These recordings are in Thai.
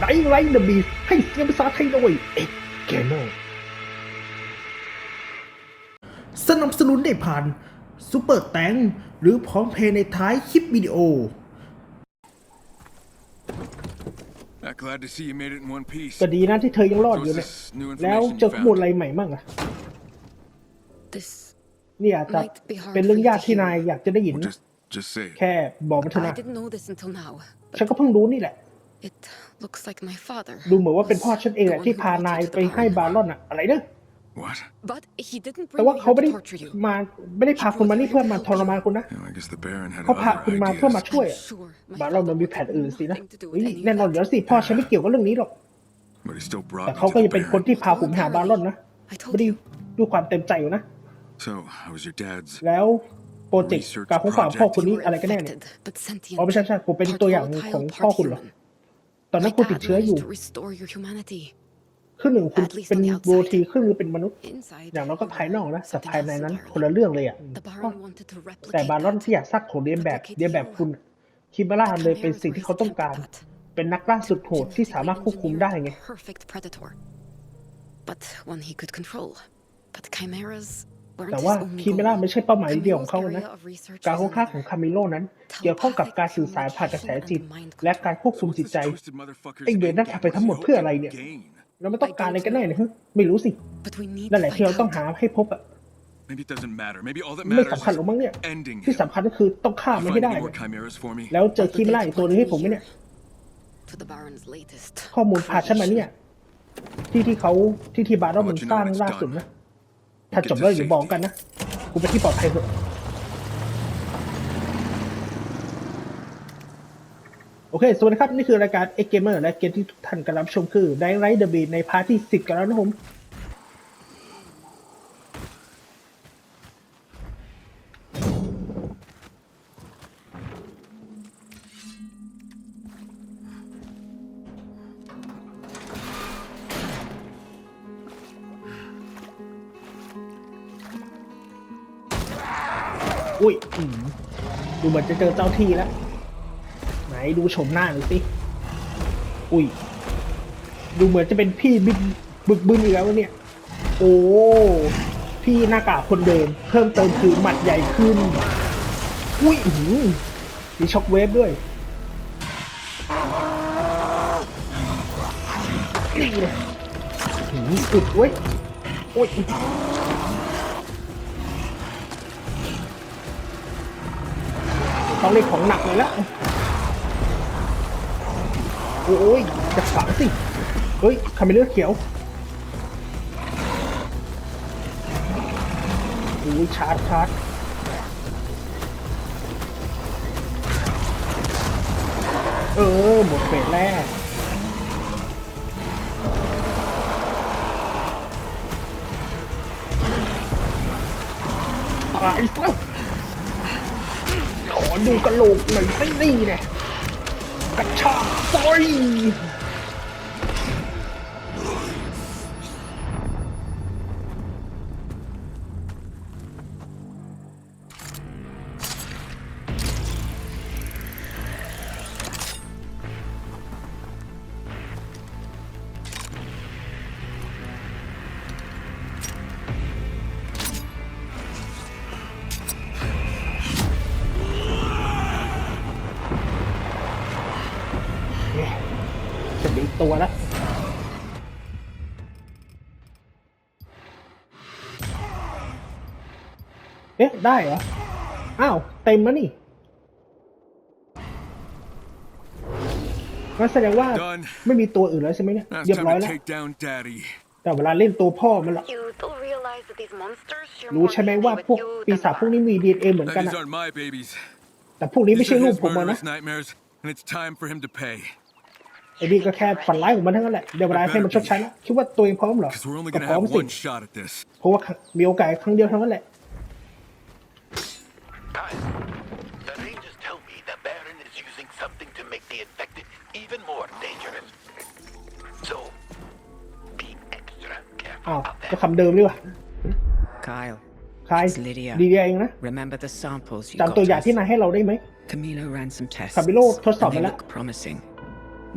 ไดไลท์เดอะบีให้เสียงภาษาไทยโดยเอ็กเกมเมอร์สนับสนุนได้ผ่านซูเปอร์แตงหรือพร้อมเพย์ในท้ายคลิปวิดีโอ Uh, glad to see you made it in one piece. ก็ดีนะที่เธอยังรอดอยู่ So เนี่ย is this new แล้ว information เจอ you ข้อมูล found? อะไรใหม่มั่งอะ This นี่อาจจะเป็นเรื่องยากที่นายอยากจะได้ยิน Well, นะ just, just say it. แค่บอกมาเถอะ I นะ didn't know this until now. ฉันก็เพิ่งรู้นี่แหละ It looks like my father. ดูเหมือนว่าเป็นพ่อฉันเองแหละ the ที่ one who พา brought นาย you to ไป the ให้ barn. บารอนอะอะไรเนอะ What? But he didn't แต่ bring ว่า me เขา here ไม่ได้ to torture you. มาไม่ได้พาคุณมานี่เพื่อมาทรมานคุณนะ You know, I guess the Baron had เขาพา other คุณมาเพื่อมา ideas. ช่วยอะ I'm sure my บารอนมัน father มีแผน wanted อื่นสินะ nothing to do with เฮ้ย any of แน่นอน that. เดี๋ยวสิพ่อฉันไม่เกี่ยวกับเรื่องนี้หรอก But he still brought แต่ me เขา to ก็ the ยังเป็นคน Baron. ที่พาผมหาบารอนนะ I told ไม่ได้ you. ด้วยความเต็มใจอยู่นะ So, how was your dad's? แล้วโปรเจกต์การค้นคว้าพ่อคุณ You นี่ were อะไรกันแน่เนี่ย infected, but sentient. อ๋อไม่ใช่ใช่ผมเป็นตัวอย่าง Part ของ volatile, พ่อ part คุณเหรอ human. ตอนนั้น My คุณติด dad เชื้ออยู่ managed to restore your humanity. ครึ่งหนึ่งคุณ At least เป็น on the outside. โบทีครึ่งหนึงเป็นมนุษย์ Inside, อย่างน้อยก็ภายนอกนะแต่ something ภายใน else นั้น entirely. คนละเรื่องเลยอะ The Baron wanted to replicate แต่บารอน that. ที่อยากสร้างของเรียนแบบเรียนแบบคุณคิมาร่า The เลยเป็น chimeras สิ่ง were ที่ his เขาต้องการ attempt at เป็นนักล่าสุดโหดที่สามารถควบคุมได้ไง genetically perfect predator. But one he could control. But chimeras weren't แต่ his ว่า only คิมาร่า goal. ไม่ใช่เป้าหมายเดียวของ Camilo's เขานะ area of research การ was ค้น in คว้าของคามิโลนั้น เกี่ยวข้องกับการสื่อสารผ่านกระแสจิต และการควบคุม What's จิต this ใจ twisted motherfucker's ไอ้เวรนั่น end ทำไป game? ทั้งหมด What's he เพื่ออะไร hoping เนี่ย to gain? แล้วมันต้องการอะไรกันแน่เนี่ยฮะไม่รู้สิ But we need นั่นแห to ละที่เรา find ต้อง out. หาให้พบอะ Maybe it doesn't matter. Maybe all that ไม่ matters สำคัญหรอกมั้งเนี่ย is ending ที่ him. สำคัญก็คือต้องฆ่า You มัน find ให้ได้ any more เนี่ย chimeras for me? แล้วเจอคิมาร่าอีกตัวหนึงให้ผมไหมเนี่ย To the Baron's latest ข้อมูลพาฉันมาเนี่ย ที่ที่เขาที่ที่บารอนมัน I'll let you สร้าง know when it's ล่าสุด done. นะ ถ้าจบแล้วอย่าบอกกันนะ กูไปที่ปลอดภัยเถอะโอเค สวัสดีครับ นี่คือรายการ X Gamer และเกมที่ทุกท่านกำลังชมคือ Dying Light The Beat ในพาร์ทที่ 10 กันแล้วนะผม เจอเจ้าที่แล้ว ไหนดูชมหน้าหน่อยสิ อุ้ย ดูเหมือนจะเป็นพี่บิ๊กบึกบึนอีกแล้วเนี่ย โอ้ พี่หน้ากากคนเดิม เพิ่มเติมคือหมัดใหญ่ขึ้น อุ้ยอื้อหือมีช็อคเวฟด้วยนี่เลยอื้อหืออึดเว้ย โอ้ย ต้องเล่นของหนักเลยละโอ้ยจะฝังสิ เฮ้ยคาเมเลือเขียวโอ้ยชาร์จชาร์จเออ หมดเฟสแรกตายซะขอ ดูกระโหลกหน่อยสินี่เนี่ยกระชากซอย ได้เหรอ อ้าว เต็มแล้วนี่งั้นแสดงว่า Done ไม่มีตัวอื่นแล้วใช่ไหมเนี่ย Now เรีย it's บร้อย time แล้ to ว take down Daddy. แต่เวลาเล่นตัวพ่อมันละ You do realize that these monsters share รู้ more ใช่ไหม DNA ว่า with พวก you ปี than ศาจพวก us. นี้มีดีเอเหมือน Now, กัน these อะ aren't my babies. แต่พวกนี้ไม่ These ใช่ are ลูก his ผมอะนะ murderous nightmares, and it's time for him to pay. ไอ้นี่ก็แค่ฝันร้ายของมันทั้งนั้นแหละเดี๋ยวเวลาให้มันชดใช้แล้วคิดว่าตัวเองพร้อมเหรอ Because we're only ก็ gonna พร้อม have สิ one shot at this. เพราะว่ามีโอกาสครั้งเดียวเท่านั้นแหละ Kyle, the rangers tell me the Baron is using something to make the infected even more dangerous. So, be extra อ้าว careful out ก็ there. คำเดิมดีกว่า Kyle, ใคร It's Lydia. ดีเดียเองนะ remember the samples you จำตัว got อย่าง us? ที่นายให้เราได้ไหม Camilo ran some tests. Camilo ทดสอบ and they ไปแล้ว look promising.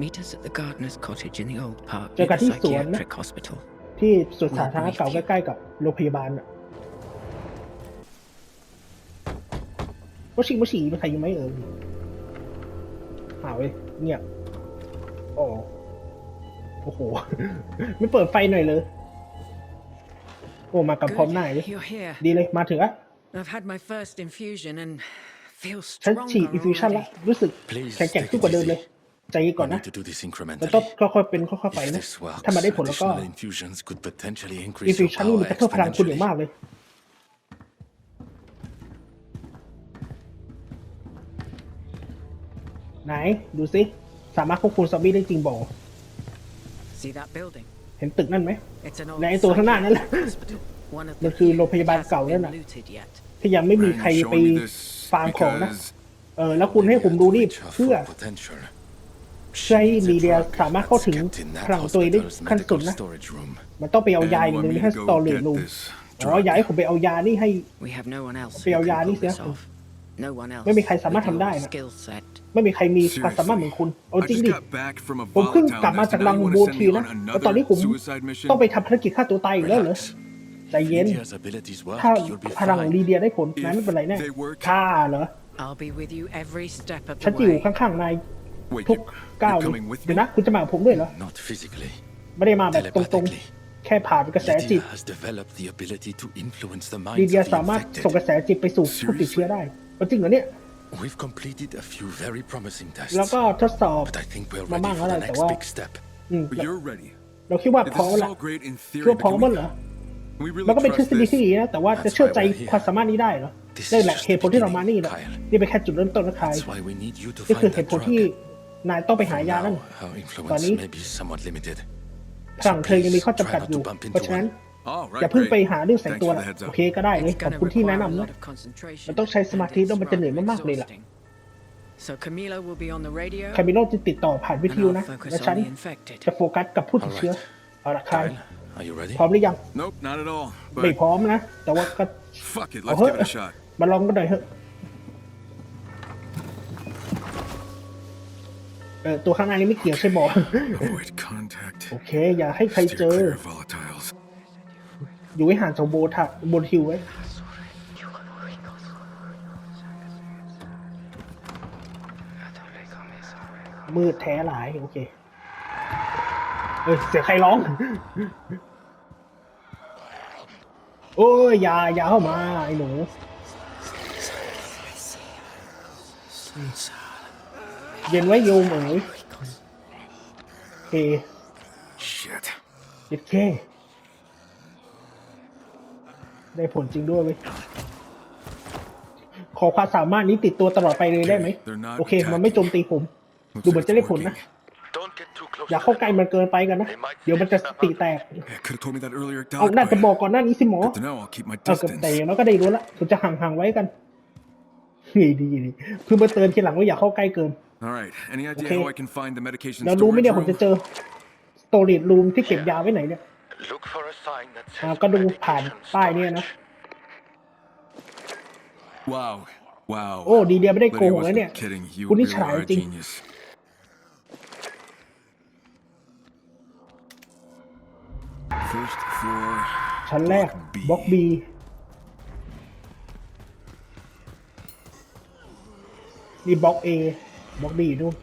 Meet us at the gardener's cottage in the old park Cho near cả the tí sủa nữa. psychiatric hospital. ที่สุดสาธารณะเก่าใกล้ๆกับโรงพยาบาลอะ มชิมชิมีใครอยู่ไหมเอ่ยหาเว้ยเงียบโอ้โอ้โห ไม่เปิดไฟหน่อยเลย โอ้ มากับพร้อมหน้าเลย you're here. ดีเลย มาถึงอะ I've had my first infusion and feel ฉัน stronger ฉีดอินฟิวชั่นละ already. รู้สึก Please แข็งแกร่ง take ขึ้น it กว่าเดิม easy. เลย ใจเย็นก่อน We นะ need to do this แล้วต้อง incrementally. ค่อยๆเป็นค่อยๆไป If นะ this works, ถ้ามันได้ผลแล้วก็ additional infusions could potentially อิน increase ฟิว your ชั่นนี่ power มันจะเพิ่มพลังคุณอย่าง exponentially. มากเลย ไหน ดูสิ สามารถควบคุมซอมบี้ได้จริงบอก See that building? เห็นตึกนั่นไหม It's an old ในไอ้ตัวข้างหน้านั่นแหละ psychiatric hospital. One of มัน the คือ few โรงพยาบาล that เก่า hasn't นั่น been น่ะ looted yet. ที่ยังไม่มี And ใคร you're ไป showing me this ฟาร์มของนะ because เออ แล้วคุณให้ผมดูนี่ Reach her เพื่อ full potential. ใช้ She needs a ลีเดีย drug สามารถเข้าถึง that's kept in that พลังของตัวเองได้ hospital's ขั้นสุด medical นะ storage room. มันต้องไปเอายา and อย่าง want หนึ่ง me ให้ to สตอ go รี่ get รูม this อ๋ออยากให้ผมไปเอายานี่ให้ We have no one else who ไปเอายา can นี่ pull เสีย this off. No one else ไม่มีใครสามารถ with ทำได้ your นะ skill set. ไม่มีใครมีความสามารถเหมือนคุณ เอา I จริง just ดิ got back from a ผมเพิ่ง volatile กลับมาจาก nest, รั and ง now you โบ want to ที send me นะ on แล้วตอนนี้ another ผม suicide mission? ต้องไปทำภารกิจฆ่าตัวตายอีกแล้วเหรอ Relax. ใจเย็น Lydia's abilities work. ถ้า You'll be พลังลี fine. เดียได้ผลนายไม่เป็นไรแน่ they work ฆ่าเหรอ I'll be with you every step of ฉัน the จะอยู่ way. ข้างๆนาย Wait, ทุก you, ก้าว you're เลย coming with เดี๋ยว me? นะ คุณจะมากับผมด้วยเหรอ Not physically. ไม่ได้มาแบบตรง Telepathically. ๆแค่ผ่านกระแสจิต Lydia has developed the ability to influence the ลี minds เดีย of the สามารถส่งกระ infected. แสจิตไปสู่ผู้ติดเชื้อได้เอาจริงเหรอเนี่ย We've completed a few very promising แล้ว tests, ก็ทดสอบ but I think we're มา ready บ้าง for แล้ว the แต่ next ว่า big step. อืม But you're ready. เราคิดว่า This พร้อม is แล้ว all great in คิด theory, ว่าพร้อ but ม can มั้ we, เหรอ can we มัน really ก็เป็นทฤ trust ษฎี this? ที่ดีนะแต่ว่าจะเชื่อใจความสามารถนี้ได้เหรอ This is นี่แหละ just เหตุผลที่เรามานี่แหละ Kyle. นี่เป็นแค่จุดเริ่มต้นนะคาย That's why we need you to นี่คือ find เห that ตุผลที่ drug. นายต้องไปหา For ยานั่น now, our ตอน influence นี้ may be somewhat limited. พลังเธอยังมีข้อจำกัดอยู่เพราะฉะนั้น Oh, อย่า right, เพิ่งไป great. หาเรื่องแสง Thanks ตัว for ละ the heads โอ up. เคก็ได้เลย It's ขอบ gonna คุณที่แนะ require a นำ lot นะ of concentration มันต้องใช้สมาธิ and ต้องมันจะเหนื่อยมากๆเลยล่ะ exhausting. So Camilo will be on the radio คามิโนจะติดต่อผ่านวิท and ยุ I'll นะ focus และฉัน on the infected. จะโฟกัสกับผู้ติดเชื้อเอาละคาย Kyle, are you ready? พร้อมหรือยัง Nope, not at all. ไม่ But พร้อมนะ แต่ว่าก็ fuck it, เอา let's เฮ้ย give it a shot. มาลองกันหน่อยเถอะเออตัวข้างหน้านี้ไม่เกี่ยวใช่ไหม Avoid contact. โอเค อย่าให้ใคร Steer เจอ clear of volatiles. อยู่ให้ห่างจากโบทักบนฮิวไว้มืดแท้หลาย โอเคเอ้ย เสียงใครร้อง โอ้ยอย่าอย่าเข้ามา ไอ้หนูเย็นไว้โยมเอ๋ยโอเคเย็ดเค ได้ผลจริงด้วยเว้ยขอความสามารถนี้ติดตัวตลอดไปเลยได้ไหม โอเค มันไม่โจมตีผม ดูเหมือนจะได้ผลนะ Don't get too close อย่า to เข้า them. ใกล้มันเกินไปกันนะ เดี๋ยวมันจะสติแตก Yeah, could have told me that earlier, เอา Doc. น่าจะ but บอกก่อนหน้านี้สิหมอ Good to know. I'll keep my เอาแต่ distance. อย่างน้อยก็ได้รู้ละผมจะห่างๆไว้กันดีดีดีคือมาเตือนทีหลังว่าอย่าเข้าใกล้เกิน All right. Any idea Okay. how I can find the medication แล้วรู้ไหม storage เนี่ยผมจะ room? เจอสโตร e รูมที่เก็บยาไว้ไหนเนี่ย Look for a sign that อ่า says ก็ดูผ่าน medication ป้ายเนี่ยนะ storage. Wow. Wow. โอ้ดีเดียไม่ได้โก Lydia หกนะ wasn't เนี่ย kidding. You คุณนี่ really ฉลาด are a จริง genius. First floor. ชั้นแรก B บล็อกบีนี่บล็อกเอบล็อกบีนู่น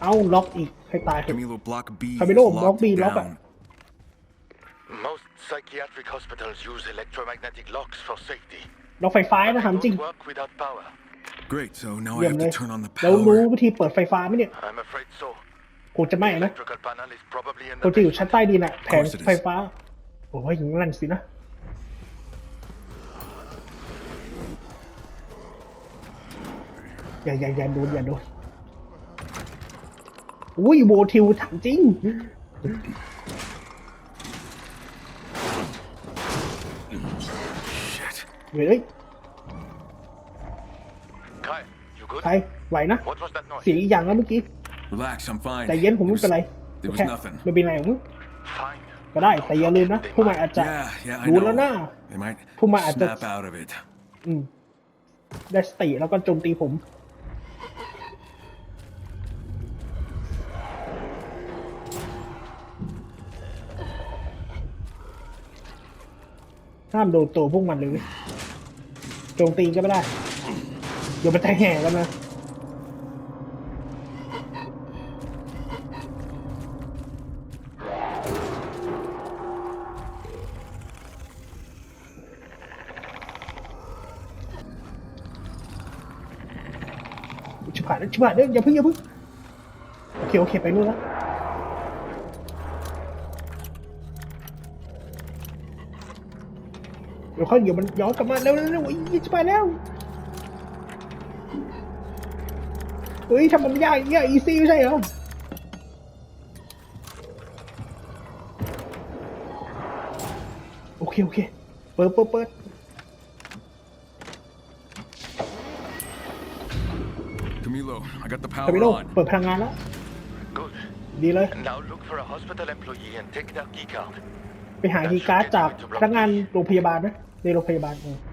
เอ้าล็อกอีกให้ตายเถอะ Camilo Block B. is Camilo, Block locked B, lock down. Most psychiatric hospitals use electromagnetic locks for safety. ล็อกไฟฟ้านะถามจริง Don't work without power. Great. So now I เยี่ยม have เล to ย turn on the แล้วรู้ power. วิธีเปิดไฟฟ้าไหมเนี่ย I'm afraid so. คงจะไม่นะ Electrical panel is probably in คง the จะอยู่ชั้น basement. ใต้ดินอะแผง course it is ไฟฟ้า โอ้ยอย่างนั้นสินะ อย่าอย่าอย่าโดนอย่าโดนอุ้ยโบทิวถามจริง เฮ้ยใครไหวนะ เสียงอีกอย่างแล้วเมื่อกี้แต่เย็นผมไม่เป็นไรแค่ไม่เป็นไรผมก็ได้แต่อย่าลืมนะผู้มาอาจจะรู้แล้วนะผู้มาอาจจะได้สติแล้วก็โจมตีผมห้ามโดนตัวพวกมันเลย โจมตีก็ไม่ได้ เดี๋ยวมันจะแห่กันนะชิบหายแล้วชิบหายแล้วอย่าเพิ่งอย่าเพิ่งโอเคโอเคไปนู่นแล้ว ดี๋ยวค่อยเดี๋ยวมันย้อนกลับมาเร็วเร็วเร็วไอ้ยี่จะไปแล้วเฮ้ยทำมันไม่ยากอย่างเงี้ยอีซี่ไม่ใช่เหรอโอเคโอเคเปิดเปิดเปิด Camilo, I got the คา power บิโล on. เปิดพลังงานแล้ว Good. ดีเลย Now look for a hospital employee and take their key card. ไปหาคีย์การ์ดจากพนักงานโรงพยาบาลนะ ในโรงพยาบาลเอง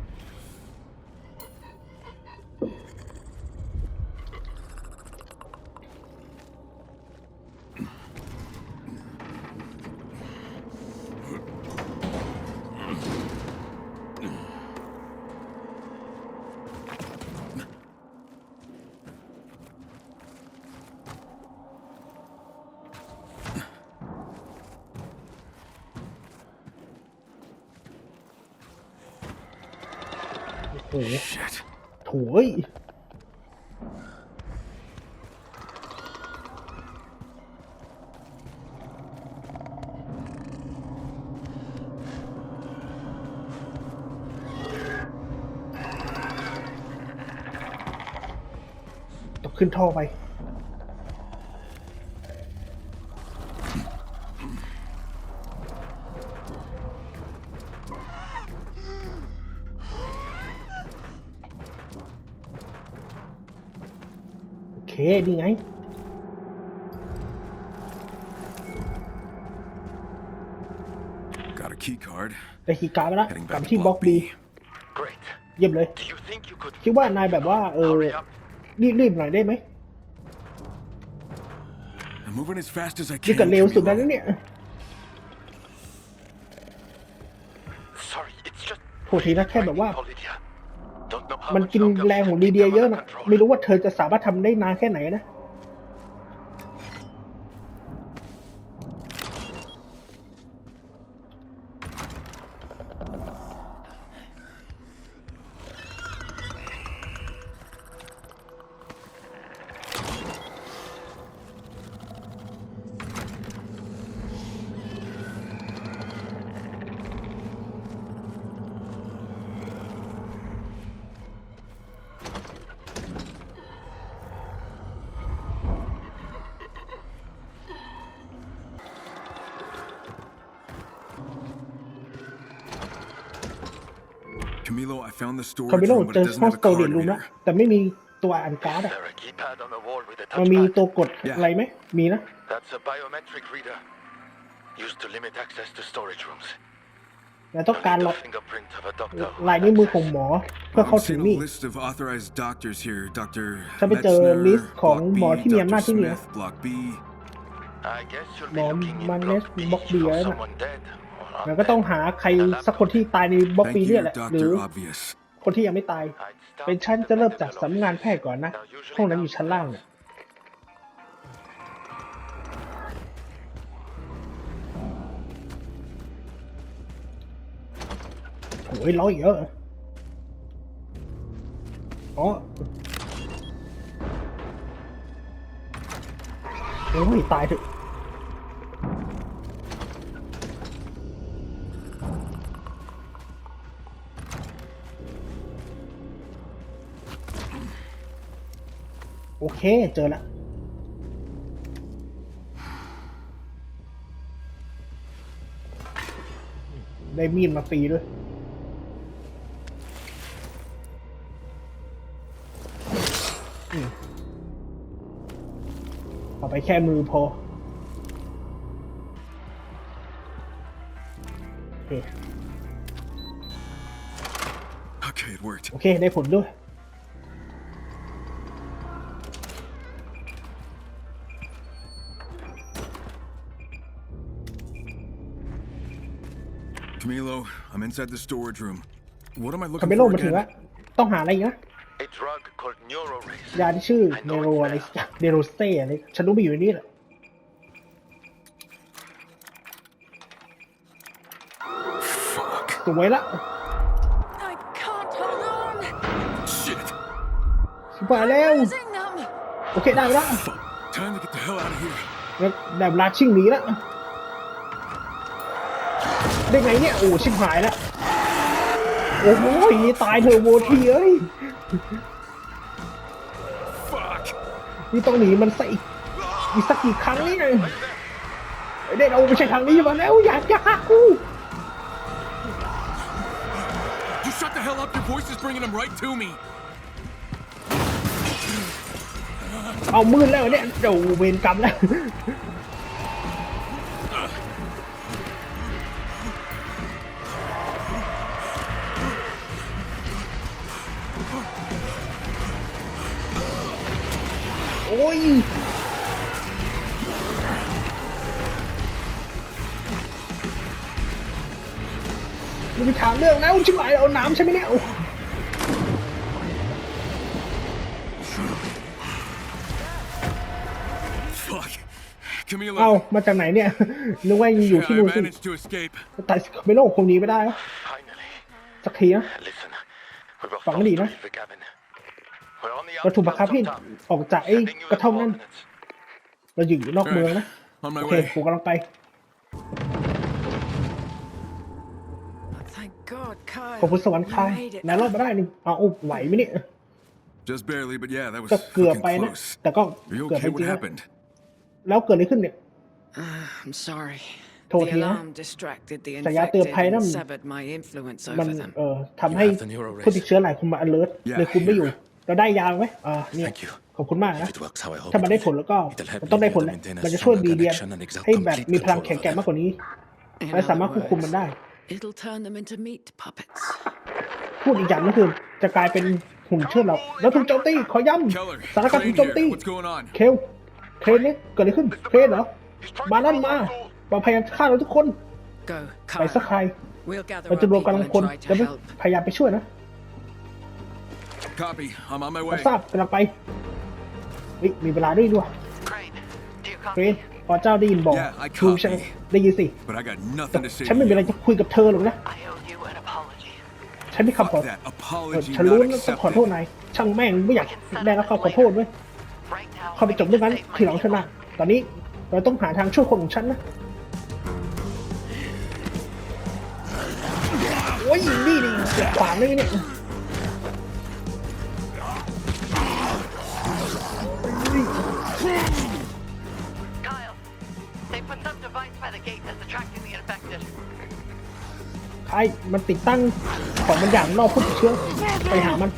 ขึ้นท่อไป โอเคนี่ไง Got a key card. ได้คีย์การ์ดไปแล้ว Heading กลับ back ที่ to บล็อก Block บี B. Great. เยี่ยมเลย Do you think you could คิดว่านายแบบว่าเออ hurry up? รีบๆหน่อยได้ไหม I'm moving as fast as I นี่ can. ก็เร็วสุดแล้ว Camilo. นะเนี่ย Sorry, it's just โทษทีนะแค่แบบว่า Lydia. Don't know how มัน much กิน longer แรงของ we ลี can เดีย keep เยอะ them นะ under control. ไม่รู้ว่าเธอจะสามารถทำได้นานแค่ไหนนะ คาบิโล room, but เจ it อ doesn't ห้อง have ส a โตร card จรูมแล้ว reader. แต่ไม่มีตัวอ่านการ์ด Is อะ there a keypad on the wall with a มันมี touchpad? ตัวกด Yeah. อะไรไหมมีนะ That's a biometric reader. Used to limit access to storage rooms. เราต้องการ You'll หล need อก the fingerprint of a doctor. who ลาย has นิ้วมือของ access. หมอเพื่อ I'm เข้าถึง seeing นี่ a list of authorized doctors here. Dr. ฉันไปเจอ Metzner, ลิสต์ของ Block หมอ B, ที่มีอำนาจ Dr. ที่นี่ Smith, Block B. I guess you'll หม be อ looking in มันเนส block B บล็อกบี for แล้วนะ someone dead or แล้วก็ต้อง undead. หาใครสักคนที่ตายในบล็อก Thank บี you, เนี่ยแหละหรือ Dr. Obvious. คนที่ยังไม่ตาย I'd start เป็นชั้น with จะ the เริ่มจาก medical สำนักงาน office. แพทย์ก่อนนะ Now, usually ห้องนั้นอยู่ชั้นล่างเนี่ยโอ้ยร้อยเยอะอ๋อโอ้ยตายเถอะ โอเค เจอแล้วได้มีดมาฟรีด้วยอืมเอาไปแค่มือพอ โอเค Okay, it worked. โอเค ได้ผลด้วย I'm inside the storage room. What am I คา looking เมโล for มาถึง again? แล้วต้องหาอะไรอีกนะ A drug called Neurorace. ยาที่ชื่อเนโรอะไรเนโรสเต้อะไรฉันรู้ไปอยู่ในนี้แหละสวยละ I can't hold on. Shit! ชิบหายแล้ว Losing them. โอเคได้แล้ว Time to get the hell out of here. แล้วได้เวลาชิ่งหนีแล้ว ได้ไงเนี่ยโอ้ชิบหายแล้วโอ้โหตายเธอะโวทีเอ้ย Fuck! นี่ต้องหนีมันซะอีกอีกสักกี่ครั้งนี่นะเด็ดเอาไม่ใช่ทางนี้มาแล้วอยากจะฆ่ากู You shut the hell up. Your voice is bringing them right to me. เอามืดแล้วเนี่ยเดี๋ยวเวรกรรมแล้ว น้ำใช่ไหมเนี่ยโอ้ Fuck. Camilo, เอามาจากไหนเนี่ยนึกว่ายังอยู่ yeah, ที่ I นู่นสิ managed to escape. แต่ไม่โลกคงหนีไม่ได้นะ Finally. สักทีนะ Listen, we were Phẳng forced đi to đó. leave the cabin. We're on the เราถูกบังคับ outskirts ให้ of town. ออกจากไอ้ Sending you กระท่อม in นั่น coordinates. เราอยู่นอกเมืองนะ On my โอเค way. ผมกำลังไป ขอบคุณสวรรค์คาย You made it. นายรอดมาได้นี่เอาอุ๊บไหวไหมเนี่ย Just barely, but yeah, that was ก็เกือบ fucking ไปนะ close. แต่ก็ Are you เกือบไป okay? จริ What งๆนะ happened? แล้วเกิดอะไรขึ้นเนี่ย I'm sorry. โทษ The ทีนะ alarm distracted the สัญญาณเตือน infected ภัยนั่น and severed my influence มัน over them. เอ่อทำให้ You have the neural race. ผู้ติดเชื้อหลายคนมา alert Yeah. เลยคุมไม่อยู่ เราได้ยาไหมอ่าเนี่ย Thank you. ขอบคุณมากนะ If it works how I hope ถ้ามันได้ it ผล will, แล้วก็ it'll help มันต้องได้ผลแหละ maintain a มันจะช่วย stronger ดีเดียน connection and exert ให้แบบ complete มีพลัง control แข็ง over แกร่ง them. มากกว่านี้ In และสา other มารถควบคุมมัน words, ได้ it'll turn them into meat puppets. พูดอีกอย่างก็คือจะกลายเป็นหุ่นเชื่อดเราแล้วถูกโจมตีขอย้ Keller, ำสถานการณ์ถู Crane กโจม here. ตี What's going on? เคลเครนเนี่ยเกิดอะไรขึ้นเครนเหรอมานั่นมามาพยายามฆ่าเราทุกคน Go, ไปสัก Kyle. ใคร We'll gather เรา our จะรวม people กำลัง and คน try แล้ว to ไป help. พยายามไปช่วยนะ Copy. I'm on my รับ way. ทราบกำลังไปเฮ้ยมีเวลาด้วยด้วย Crane, do you เคร copy? น พอเจ้าได้ยินบอก Yeah, I ทูใช่ไหม copy. ได้ยินสิ But I got แต่ nothing to say ฉัน to ไม่มีอะไร you. จะคุยกับเธอหรอกนะ I owe you an apology. ฉันไม่คำขอ Fuck that. เออ Apology ฉันรู้ not นะต้องขอโทษ accepted. นายช่างแม่งไม่อยากได้รับคำขอโทษด้วย Right now, เข้าไป we จบ need เรื่อง to นั้น save my ทีหลังเถอะนะ people. ตอนนี้เราต้องหาทางช่วยคนของฉันนะโอ้ยนี่ดิเจ็บขวางเลยเนี่ย มันติดตั้งของบางอย่างล่อผู้ติดเชื้อไปหามัน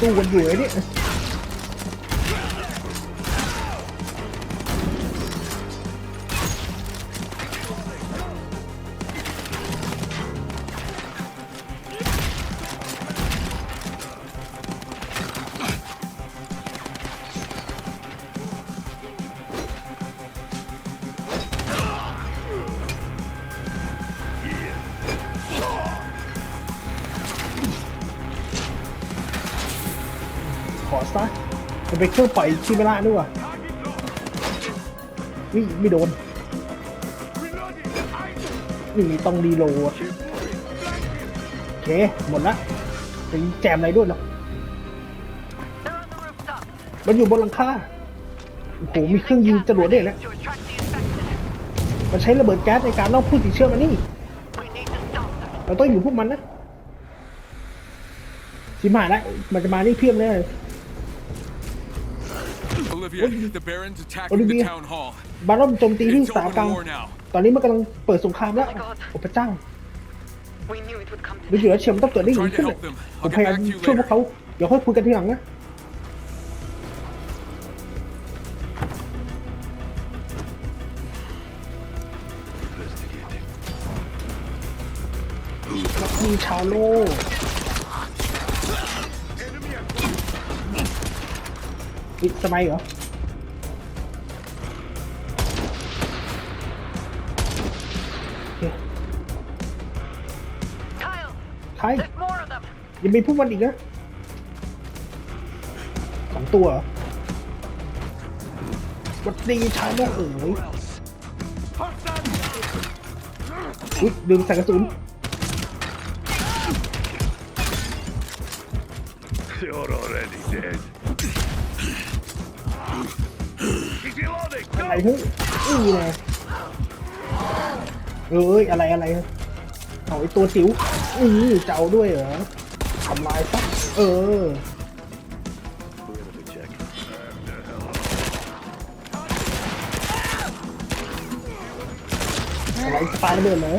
ตู้กันอยู่ไอ้นี่ มันเป็นเครื่องปล่อยชิเมล่าด้วยว่ะนี่ไม่โดนนี่ต้องรีโหลดโอเค หมดละจะแจมอะไรด้วยหรอมันอยู่บนหลังคาโอ้โหมีเครื่องยิงจรวดด้วยนะมันใช้ระเบิดแก๊สในการล่อผู้ติดเชื้อมานี่เราต้องอยู่พวกมันนะชิมหายแล้วมันจะมานี่เพียบเลย the Baron's attacking Olivia. the town hall. บารอมโจมตีที่ It's สา open กลาง war now. ตอนนี้มันกำลังเปิดสงครามแล้ว Oh my God โอ้พระเจ้า We knew it would come to ดูอยู่แล้วเชียร์มันต้องเกิดได้อย่างนี้ Trying ขึ้น to เลย help them. ผม I'll พยายาม get back to you ช่วยพวก later. เขาเดี๋ยวค่อยคุยกันทีหลังนะมีชาวโลกวิสมัยเหรอ ยังมีพวกมันอีกนะสองตัวเหรอหวัดดีชายโลกเอ๋ยอุ๊ยดึงใส่กระสุน You're already dead. อะไรเฮ้ยนี่ไงเอ้ยอะไรอะไรเอาไอตัวจิ๋ว อือจะเอาด้วยเหรอทำลายซะเอออะไรสปาระเบิดเหรอ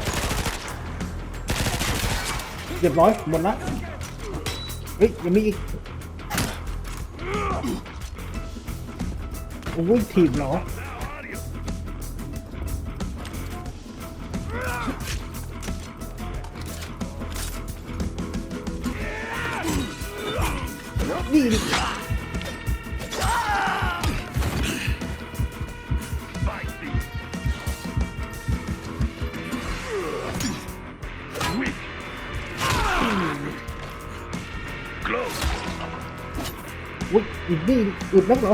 เรียบร้อยหมดละเฮ้ยยังมีอีกโอ้ยถีบเหรอ อุ้ยอีกนี่อึดนักเหรอ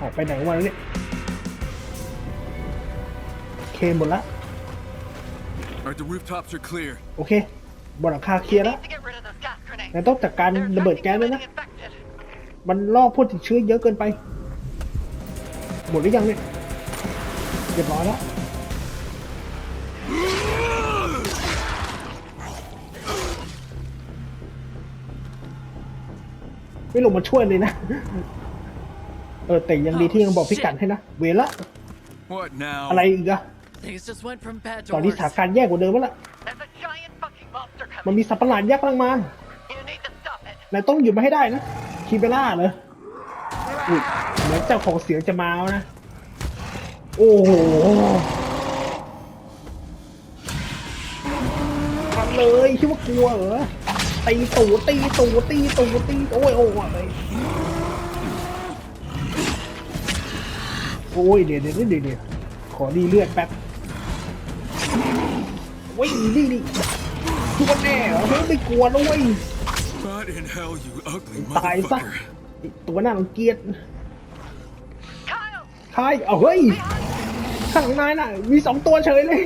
ออกไปไหนวันนี้เคหมดละ Alright, the rooftops are clear. โอเค บนหลังคาเคลียร์แล้ว Need to get rid of those gas grenades. นายต้องจัดการ They're ระเบิด attracting แก๊ส too ด้วย many นะ infected. มันล่อผู้ติดเชื้อเยอะเกินไป หมดหรือยังเนี่ยเรียบร้อยแล้วไม่ลงมาช่วยเลยนะ เออแต่ยังดีที่ยังบอกพิกัดให้นะ เวละ What now? อะไรอีกอะ Things just went from bad to ตอนนี้ worse. สถานการณ์แย่กว่าเดิมแล้วล่ะ There's a giant fucking monster มัน coming. มีสัตว์ประหลาดยักษ์กำลังมา นายต้องหยุดมาให้ได้นะคีเบล่าเลยอุ้ยเหมือนเจ้าของเสียงจะมาแล้วนะ โอ้โหทำเลยคิดว่ากลัวเหรอตีตูดตีตูดตีตูดตีโอ้ยโอ้ยโอ้ยเดี๋ยวเดี๋ยวเดี๋ยวเดี๋ยวขอดีเลือดแป๊บวิ่งนี่นี่ทุกคนแน่เหรอเฮ้ยไม่กลัวนะเว้ย What in hell, you ugly ตายซะ motherfucker? ไอ้ตัวหน้ารังเกียจ Kyle! ใช่เอาเฮ้ย ข้างในน่ะ มีสองตัวเฉยเลย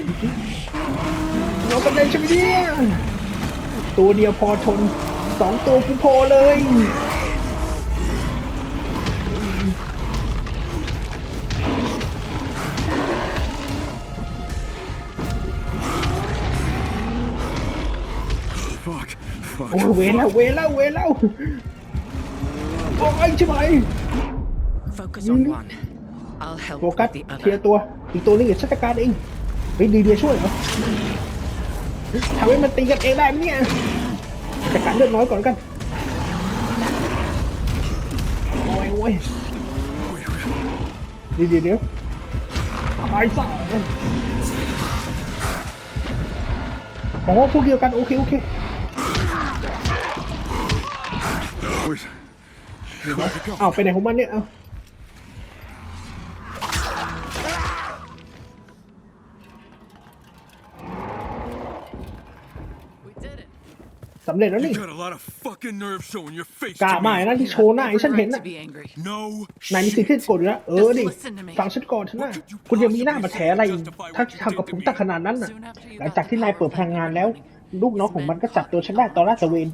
เราเป็นไรใช่ไหมเนี่ยตัวเดียวพอทนสองตัวกูพอเลย โอ้ยเวรแล้วเวรแล้วเวรแล้วโอ้ยใช่ไหม Focus on one. I'll help โฟกัส with the เคลีย other. ร์ตัว อีกตัวนึงเดี๋ยวฉันจัดการเองเฮ้ยดีเดียช่วยเหรอทำให้มันตีกันเองได้ไหมเนี่ยจัดการเลือดน้อยก่อนกันโอ้ยโอ้ยเดี๋ยวเดี๋ยวเดี๋ยวตายซะอ๋อพวกเดียวกันโอเคโอเค เอาไปไหนของมันเนี่ย เอา We did it. สำเร็จแล้ว You นี่ got a lot of fucking nerve showing your face กล้า to มาก me. นะที่โชว์หน้าให้ฉัน Right เห็น to น่ะ be angry. No นายมีสิทธิ์ที่ shit. จะโกรธอยู่แล้วเออดิ Just listen to me. ฟังฉันก่อนเถอะนะคุณยังมีหน้ามาแถอะไรอีกถ้าทำกับผมตักขนาดนั้นน่ะ หลังจากที่นายเปิดพลังงานแล้ว ลูกน้องของมันก็จับตัวฉันได้ตอนลาดตระเวน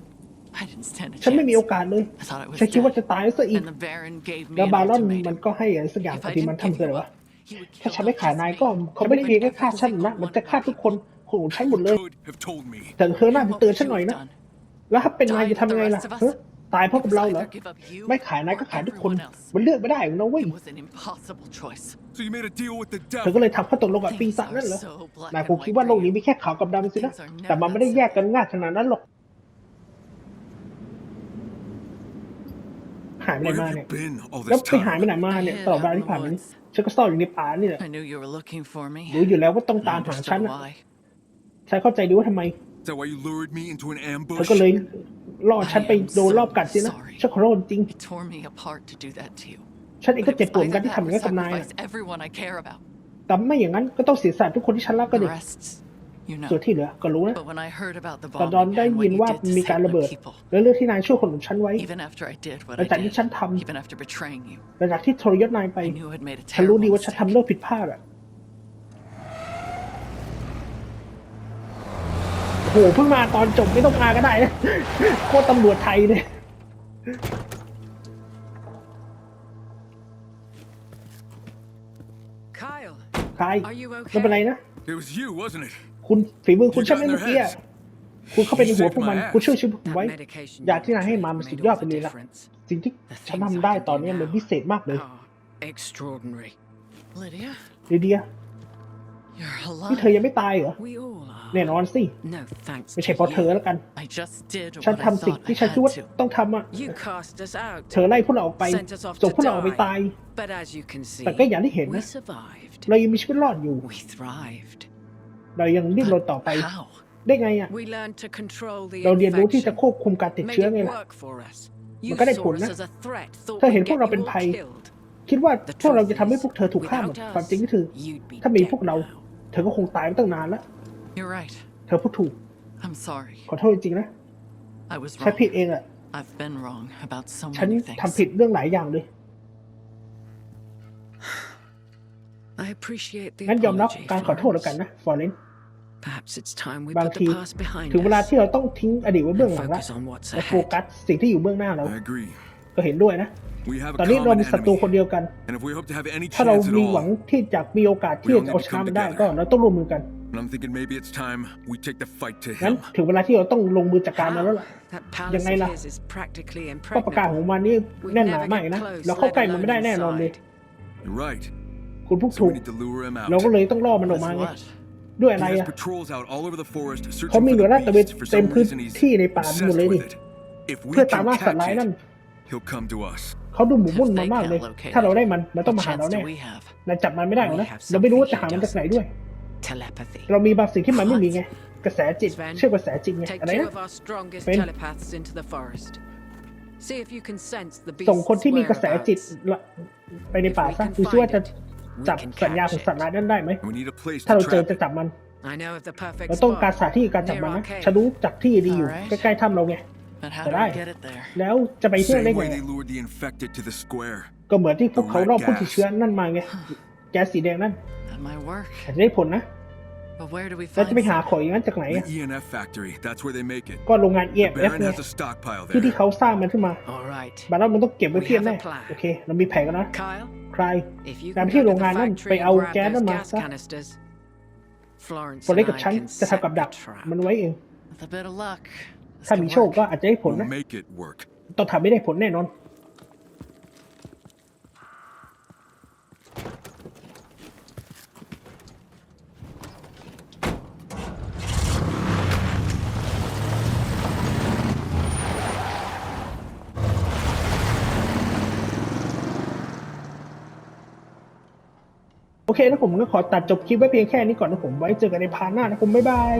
I didn't stand a ฉันไม่มี chance. โอกาสเลย I thought it was ฉันคิดว่าจะ dead. ตายซะอีก And the Baron gave me แล้ว an บารอน ultimatum. มันก็ให้อะไรสักอย่าง If ที่ I มัน didn't ทำ give เกิด you วะ up, he would ถ้า kill ฉันไม่ not ขาย just นาย me, ก็เขาไม่ได้เพียงแค่ฆ่า every ฉันนะ single มัน one จะ of ฆ่า them. ทุกคนของฉันหมดเลย Could have told me. แต่เธอหน้าไป What เตือน would ฉัน you หน่อย have นะ done? แล้วถ้าเป็นนาย Die จะทำ with ยัง the ไง rest ล่ะ of us? เฮ้ยตายเพราะ It กับ was เราเหรอ either give up you ไม่ขายนายก็ or ขายทุกคน everyone else. มันเลือกไม่ได้หรอกนะเว้ย It was an impossible choice. So you made a deal with the เธอก็ devil. เลยทำข้อตกลงกับปีศาจนั่นเหรอ So black นาย and คงคิด white ว่าโลก for นี้ you. มีแค่ขาวกับดำสินะ Things are never แต่มันไม่ได้ that แยกกันง่ายขนาดนั้นหรอกายไปไหน Where มา have เนี่ you ย been all แล้ว this ไปหายไป time? ไหนมาเนี่ยตลอดเวลาที่ผ่านมานี้ฉันก็ซ่อนอยู่ในป่านี่แหละ I knew you were looking for me. รู้อยู่แล้วว่าต้อง I ตามหาฉัน understood น่ะ why. ฉันเข้าใจดีว่าทำไม Is that why you lured me into an เธอ ambush? ก็เลยล่อฉันไปโดนรอบกัดสินะฉันขอโทษจริง It tore me apart to do that to you. ฉันเองก็ But เจ็บ if ปวดเหมือนกัน either ที่ that ทำอย่าง or นั้นกับนายอะ sacrifice everyone I care about. แต่ไม่อย่างนั้นก็ต้องเสียสละทุกคนที่ฉันรักก็ The ดิ rest's You know. ส่วนที่เหลือก็รู้นะ But when I heard about the แต่ตอน bombing ได้ and ยิน what you ว่า did to มีการ save ระเบิด my people, และเรื่องที่นายช่วยคนของฉันไว้ even after I did what หลั I งจากที่ did, ฉันทำ even after betraying you, หลังจากที่ทรยศนายไป I knew I'd made a ฉันรู้ดี terrible ว่าฉันทำเรื่อง mistake. ผิดพลาดอะโอ้โหเพิ่งมาตอนจบไม่ต้องมาก็ได้นะโคตรตำรวจไทยเลย Kyle, ใคร are you ไม่เป็นไร okay? นะ It was you, wasn't it? คุณฝีมือคุณใช่ไหมเมื่อกี้อะคุณเข้าไปในหัวพวกมัน คุณช่วยชีวิตผม That ไว้ medication ยา you ที่นายให้มา took มันสุด made ยอ all ดไป the เลยล่ะ difference. สิ่งที่ The ฉัน things ทำได้ I can ตอน do นี้มัน now. พิเศษมากเลย Oh, extraordinary. Lydia, ลีเดีย you're นี่เธอ alive. ยังไม่ตายเหรอ We all are. แน่นอนสิ No thanks ไม่ใช่ to เพราะเธอ you. แล้วกัน I just did ฉัน what I ทำสิ่ง thought I ที่ฉันคิด had ว่า to. ต้องทำอะ You cast us out. เธอไล่พวกเราออกไป Sent us off ส่ง to พวกเราออกไปตาย die. But as you can see, แต่ก็อย่างที่เห็น we นะ survived. เรายังมีชีวิตรอดอยู่ We thrived. เรายังดิ้นรนต่อไป How? ได้ไงอะ We learned to control the เราเรียนรู้ที่จะ infection. ควบคุมการติด Made เชื้อไง it ล่ะ work for us. มั You นก็ได้ผ saw ล us นะ as a threat. Thought เธอเห็น we'd พวก get เรา you เป็น all ภัย killed. คิดว่า The พวกเรา truth จะทำให้ is, พวกเธอถูกฆ่าหมด without us, ความจริงก็คือ you'd be ถ้าไมมี dead พวกเรา now. เธอก็คงตายไปตั้งนานแล้ว You're right. เธอพูดถูก I'm sorry. ขอโทษจริงๆนะ I was ฉัน wrong. ผิดเองอะ I've been wrong about so ฉัน many ทำ things. ผิดเรื่องหลายอย่างเลย งั้นยอมรับ apology, การขอโทษแล้วกัน Florence. นะฟอร์เรน Perhaps it's time we บาง put ที the past behind ถึงเวลา us ที่เราต้องทิ้งอดีตไว้เบื้อง and หลังแล้ว focus on what's และโฟ ahead. กัสสิ่งที่อยู่เบื้องหน้าเรา I agree. ก็เห็นด้วยนะ We have ตอ a นนี้เรา common มีศัตรูคน enemy. เดียวกัน And if we hope to have any ถ้าเรา chance at มีหวัง all, ที่จะมีโอกาสที่จะเอาชนะมันได้ก็เราต้องร่วมมือกัน and I'm thinking maybe it's time we take the fight to งั้น him. ถึงเวลาที่เราต้องลงมือจัดการมันแล้ว How? ล่ะ That ยัง palace ไง of ล่ะ his is practically ก็ประกาศ impregnable. ของมันนี่ We'd แน่นหนา never มาก get นะ close, เราเข้า let ใกล้มันไม่ได้ alone แน่นอนเลย inside. You're right. คุณพูด So ถู we ก need to lure him เราก็ out. เลยต้องล่อมันออก With มาไง what? ด้วย He อะไร has อะ patrols out all over the forest เขา searching มี for หน่วย the ลาดตระเวน beasts. For เต็ม some พื้น reason he's ที่ในป่าหมด obsessed เลยดิ with it. If we เพื่อ can ตามล่าสัตว์ catch ร้ายนั่น it, he'll come to us. เขาดูหมกมุ่นมามากเลย ถ้าเราได้มันมันต้องมา What หาเรา chance แน่ do we have? เราจับมันไม่ได้หรอกนะ เราไม่รู้ว่าจะหามันจากไหนด้วย Telepathy. เรามีบางสิ่งที่มันไม่มีไง กระแสจิต เชื่อกระแสจิตไง Take อะไร two นะ of our strongest Ben. telepaths into the forest. See if you can sense the ส่ง beast's คนที่มีกระแสจิต whereabouts. ละไปในป่าซะดูซิว่าจะ จับสัญญาณของสัตว์ร้ายนั้นได้ไหม And we need a place ถ้า to เราเจอ trap จะ it. จับมัน I know of the perfect เราต้องการ spot. สถานที่การจับมันนะฉันรู้จักที่ดีอยู่ Alright. ใกล้ๆถ้ำเราไง But how But do we I- get it there? แล้วจะไปเที่ยว Same ได้ไง way they lured the infected to the square. ก็เหมือนที่พวกเขารอบผู้ติดเชื้อนั่นมาไง แก๊สสีแดงนั่น That might work. อาจจะได้ผลนะ But where do we แล้ว find จะไปหา some? ของอย่างนั้นจากไหน The อะ ENF factory. That's where they make it. ก็โรงงาน The EMF Baron ไง has a stockpile ที่ที่ there. เขาสร้างมันขึ้นมา All right. บัตรนั้นมันต้องเก็บไว้เพียงแน่ We have a plan. โอเค เรามีแผนกันนะ Kyle, ใคร if you ตาม can ที่ go โร to ง the งานนั่น factory ไป and เอา grab แก๊ส those นั้นมา gas ซะ canisters, Florence คน and เล็กกับ I ฉัน can จะ set ทำกับดั the ก trap. มันไว้เอง With a bit of luck, this ถ้า could มีโชค work. ก็อาจจะได้ผล We'll นะ make it work. ต้องทำไม่ได้ผลแน่นอน โอเคนะผมก็ขอตัดจบคลิปไว้เพียงแค่นี้ก่อนนะผมไว้เจอกันในพาร์ทหน้านะผมบ๊ายบาย